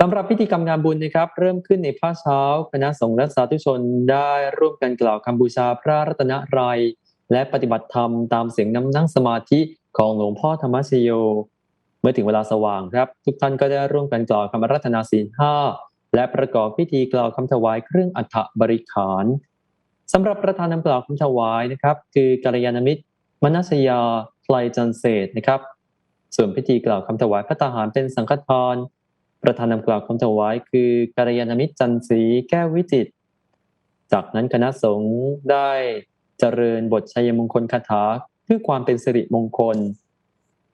สำหรับพิธีกรรมงานบุญนะครับ เริ่มขึ้นในภาคเช้า คณะสงฆ์และสาธุชนได้ร่วมกันกล่าวคำบูชาพระรัตนตรัยและปฏิบัติธรรมตามเสียงน้ำนั่งสมาธิของหลวงพ่อธรรมชโย เมื่อถึงเวลาสว่างครับ ทุกท่านก็ได้ร่วมกันกล่าวคำรัตนาศีลห้าและประกอบพิธีกล่าวคำถวายเครื่องอัฐบริขารสำหรับประธานนำกล่าวคำถวายนะครับคือกัลยาณมิตร มนัสยาไพลจันเศษนะครับ ส่วนพิธีกล่าวคำถวายพระทหารเป็นสังฆทาน ประธานนำกล่าวคำถวายคือกัลยาณมิตรจันทรีแก้ววิจิต จากนั้นคณะสงฆ์ได้เจริญบทชัยมงคลคาถาเพื่อความเป็นสิริมงคล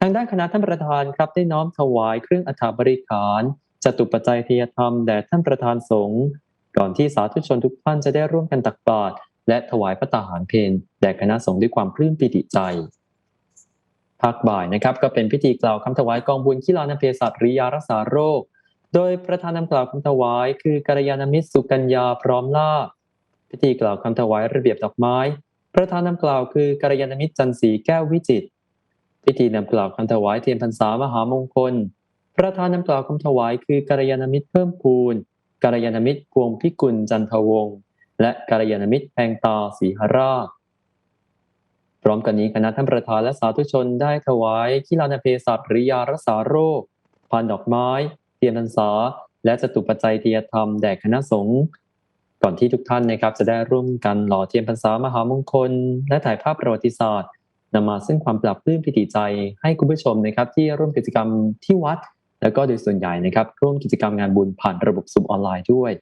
ทางด้านคณะท่านประธานครับได้น้อมถวายเครื่องอัฐบริขารจตุปัจจัยทียธรรมแด่ท่านประธานสงฆ์ก่อนที่สาธุชนทุกท่านจะได้ร่วมกันตักบาตรและถวายพระตาหารเพลแด่คณะสงฆ์ด้วยความปลื้มปิติใจภาคบ่ายนะครับก็เป็นพิธีกล่าวคำถวายกองบุญขีลานเพศัตริยารักษาโรค โดยประธานนำกล่าวคำถวายคือกัลยาณมิตรสุกัญญาพร้อมล่า พิธีกล่าวคำถวายระเบียบดอกไม้ ประธานนำกล่าวคือกัลยาณมิตรจันทรีแก้ววิจิต พิธีนำกล่าวคำถวายเทียนพรรษามหามงคล ประธานนำกล่าวคำถวายคือกัลยาณมิตรเพิ่มพูนกัลยาณมิตรพวงพิกุลจันทวงศ์และกัลยาณมิตรแพงตาสีหราชพร้อมกันนี้คณะท่านประธานและสาธุชนได้ถวายขีลานเพศัตริยารักษาโรคพานดอกไม้ เทียนพรรษาและจตุปัจจัยเทียธรรมแด่คณะสงฆ์ก่อนที่ทุกท่านนะครับจะได้ร่วมกันหล่อเทียนพรรษามหามงคล และถ่ายภาพประวัติศาสตร์นำมาซึ่งความปรับปลื้มปิติใจให้คุณผู้ชมนะครับ ที่ร่วมกิจกรรมที่วัด แล้วก็โดยส่วนใหญ่นะครับ ร่วมกิจกรรมงานบุญผ่านระบบซุมออนไลน์ด้วย